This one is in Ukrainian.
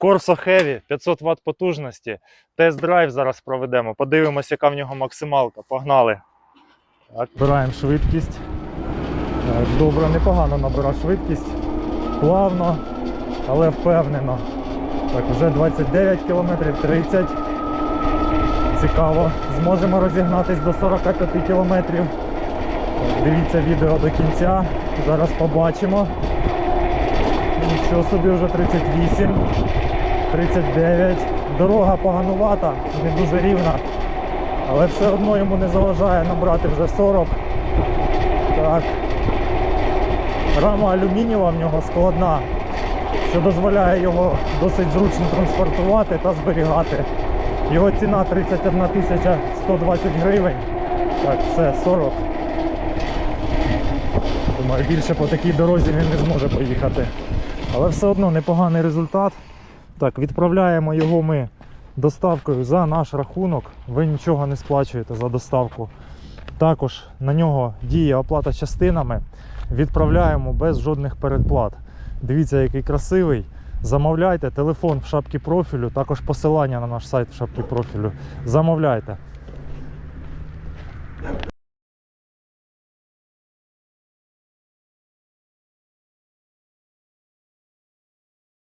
Corso Heavy 500 Вт потужності. Тест-драйв зараз проведемо. Подивимося, яка в нього максималка. Погнали. Так, Збираємо швидкість. Так, Добре, непогано набирав швидкість. Плавно, але впевнено. Так, вже 29 км, 30. Цікаво. Зможемо розігнатись до 45 км. Дивіться відео до кінця. Зараз побачимо. Нічого собі вже 38, 39. Дорога поганувата, не дуже рівна. Але все одно йому не заважає набрати вже 40. Так. Рама алюмінієва в нього складна, що дозволяє його досить зручно транспортувати та зберігати. Його ціна 31 тисяча 120 гривень. Так, все, 40. Думаю, більше по такій дорозі він не зможе поїхати. Але все одно непоганий результат. Так, відправляємо його ми доставкою за наш рахунок. Ви нічого не сплачуєте за доставку. Також на нього діє оплата частинами. Відправляємо без жодних передплат. Дивіться, який красивий. Замовляйте, телефон в шапці профілю, також посилання на наш сайт в шапці профілю. Замовляйте.